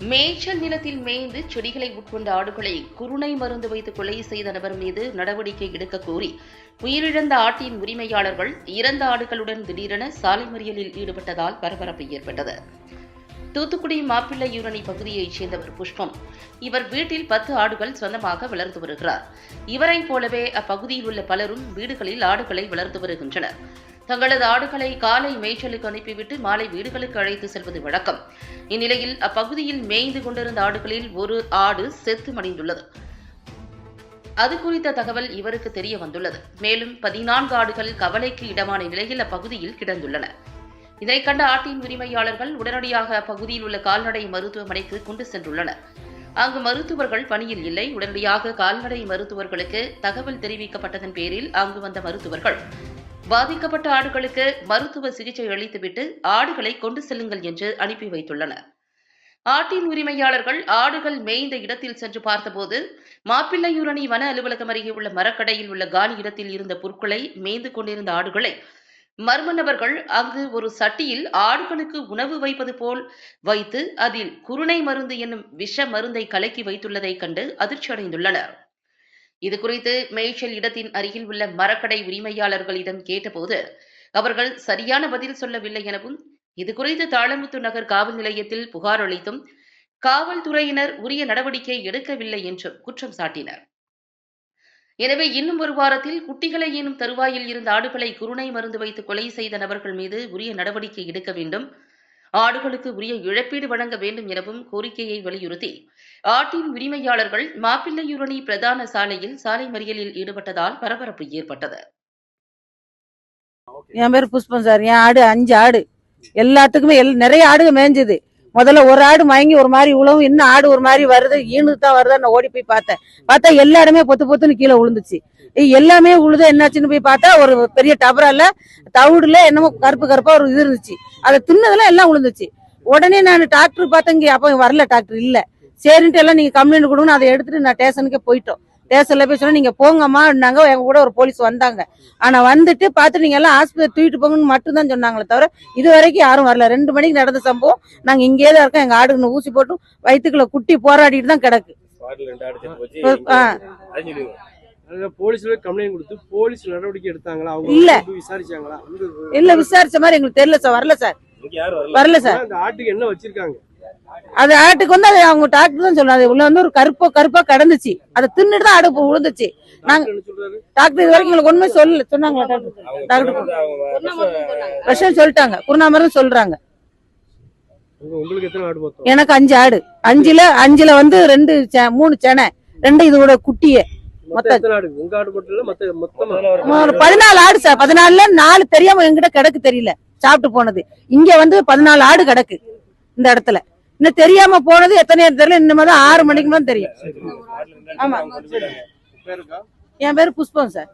மேய்ச்சல் நிலத்தில் மேய்ந்து செடிகளை உட்கொண்ட ஆடுகளை குருணை மருந்து வைத்து கொலை செய்த நபர் மீது நடவடிக்கை எடுக்க கோரி உயிரிழந்த ஆட்டின் உரிமையாளர்கள் இறந்த ஆடுகளுடன் திடீரென சாலை மறியலில் ஈடுபட்டதால் பரபரப்பு ஏற்பட்டது. தூத்துக்குடி மாப்பிள்ளையூரணி பகுதியைச் சேர்ந்தவர் புஷ்பம். இவர் வீட்டில் பத்து ஆடுகள் சொந்தமாக வளர்த்து வருகிறார். இவரைப் போலவே அப்பகுதியில் உள்ள பலரும் வீடுகளில் ஆடுகளை வளர்த்து வருகின்றனர். தங்களது ஆடுகளை காலை மேய்ச்சலுக்கு அனுப்பிவிட்டு மாலை வீடுகளுக்கு அழைத்து செல்வது வழக்கம். இந்நிலையில் அப்பகுதியில் மேய்ந்து கொண்டிருந்த ஆடுகளில் ஒரு ஆடு செத்து மடிந்துள்ளது. அது குறித்த தகவல் இவருக்கு தெரிய வந்துள்ளது. மேலும் பதினான்கு ஆடுகள் கவலைக்கு இடமான நிலையில் அப்பகுதியில் கிடந்துள்ளன. இதனைக் கண்ட ஆட்டின் உரிமையாளர்கள் உடனடியாக அப்பகுதியில் உள்ள கால்நடை மருத்துவமனைக்கு கொண்டு சென்றுள்ளனர். அங்கு மருத்துவர்கள் பணியில் இல்லை. உடனடியாக கால்நடை மருத்துவர்களுக்கு தகவல் தெரிவிக்கப்பட்டதன் பேரில் அங்கு வந்த மருத்துவர்கள் பாதிக்கப்பட்ட ஆடுகளுக்கு மருத்துவ சிகிச்சை அளித்துவிட்டு ஆடுகளை கொண்டு செல்லுங்கள் என்று அனுப்பி வைத்துள்ளனர். ஆட்டின் உரிமையாளர்கள் ஆடுகள் மேய்ந்த இடத்தில் சென்று பார்த்தபோது மாப்பிள்ளையூரணி வன அலுவலகம் அருகே உள்ள மரக்கடையில் உள்ள காலி இடத்தில் இருந்த புற்களை மேய்ந்து கொண்டிருந்த ஆடுகளை மர்ம நபர்கள் அங்கு ஒரு சட்டியில் ஆடுகளுக்கு உணவு வைப்பது போல் வைத்து அதில் குருணை மருந்து என்னும் விஷ மருந்தை கலக்கி வைத்துள்ளதைக் கண்டு அதிர்ச்சியடைந்துள்ளனர். இது குறித்து மேய்ச்சல் இடத்தின் அருகில் உள்ள மரக்கடை உரிமையாளர்களிடம் கேட்டபோது அவர்கள் சரியான பதில் சொல்லவில்லை எனவும் இது குறித்து தாளமுத்து நகர் காவல் நிலையத்தில் புகார் அளித்தும் காவல்துறையினர் உரிய நடவடிக்கை எடுக்கவில்லை என்றும் குற்றம் சாட்டினர். எனவே இன்னும் ஒரு வாரத்தில் குட்டிகளை எனும் தருவாயில் இருந்த ஆடுகளை குருணை மருந்து வைத்து கொலை செய்த நபர்கள் மீது உரிய நடவடிக்கை எடுக்க வேண்டும் ஆடுகளுக்கு உரிய இழப்பீடு வழங்க வேண்டும் எனவும் கோரிக்கையை வலியுறுத்தி. ஆட்டின் உரிமையாளர்கள் மாப்பிள்ளையூரணி பிரதான சாலையில் சாலை மறியலில் ஈடுபட்டதால் பரபரப்பு ஏற்பட்டது. என் பேர் புஷ்பம் சார். என் ஆடு அஞ்சு ஆடு. எல்லாத்துக்குமே எல் நிறைய ஆடுகள் மேய்ஞ்சது. முதல்ல ஒரு ஆடு மயங்கி ஒரு மாதிரி உழவும் இன்னும் ஆடு ஒரு மாதிரி வருது ஈனுக்கு தான் வருதா நான் ஓடி போய் பார்த்தேன். பார்த்தா எல்லா இடமே பொத்து பொத்துன்னு கீழே விழுந்துச்சு எல்லாமே உழுது என்னாச்சுன்னு போய் பார்த்தா ஒரு பெரிய டபரால தவிடுல என்னமோ கருப்பு கருப்பா ஒரு இது இருந்துச்சு. அதை தின்னதெல்லாம் எல்லாம் விழுந்துச்சு உடனே நான் டாக்டர் பார்த்தேன் இங்கே அப்போ வரல டாக்டர் இல்லை. சரின்ட்டு எல்லாம் நீங்க கம்ப்ளைண்ட் கொடுங்க அதை எடுத்துட்டு நான் ஸ்டேஷனுக்கே போயிட்டோம். ஸ்டேஷன்ல போய் சொன்னா நீங்க போங்கம்மா நாங்க எங்க கூட ஒரு போலீஸ் வந்தாங்க. ஆனா வந்துட்டு பார்த்து நீங்க எல்லாம் ஆஸ்பத்திரி தூக்கிட்டு போங்கன்னு மட்டும் தான் சொன்னாங்களே தவிர இது வரைக்கும் யாரும் வரல. ரெண்டு மணிக்கு நடந்த சம்பவம் நாங்க இங்கேயே தான் இருக்கோம். எங்க ஆடுக்கு ஊசி போட்டு வயிற்றுக்குள்ள குட்டி போராடிட்டு தான் கிடக்கு. இல்ல. வந்து விசாரிச்சாங்களா? அந்த- இல்ல விசாரிச்ச மாதிரி எங்களுக்கு தெரியல சார். வரல சார். வரல. வரல சார். ஆட்டுக்கு என்ன வச்சிருக்காங்க? அது ஆட்டுக்கு வந்து அது அவங்க டாக்டர் தான் சொன்னாங்க உள்ள வந்து ஒரு கருப்பா கருப்பா கிடந்துச்சு. அதை தின்னுட்டு தான் ஆடு இப்போ விழுந்துச்சு நாங்க டாக்டர் என்ன சொல்றாரு? டாக்டர் இது வரைக்கும் எங்களுக்கு ஒண்ணுமே சொல்லல. சொன்னாங்களா டாக்டர்? டாக்டர் விஷயம் சொல்லிட்டாங்க. குருணாமரம் சொல்றாங்க. உங்க- உங்களுக்கு எத்தனை ஆடு மொத்தம்? எனக்கு அஞ்சு ஆடு. அஞ்சுல அஞ்சுல வந்து ரெண்டு செ- மூணு செனை. ரெண்டு இதோட குட்டியே. பதினாலு. ஆடு சார். பதினாலுல நாலு தெரியாம எங்கிட்ட கிடக்கு தெரியல. சாப்பிட்டு போனது. இங்க வந்து பதினாலு ஆடு கிடக்கு. இந்த இடத்துல. இன்னும் தெரியாம போனது எத்தனை தெரியல. இன்னும் தான் ஆறு மணிக்கு தான் தெரியும். ஆமா. என் பேரு புஷ்பம் சார்.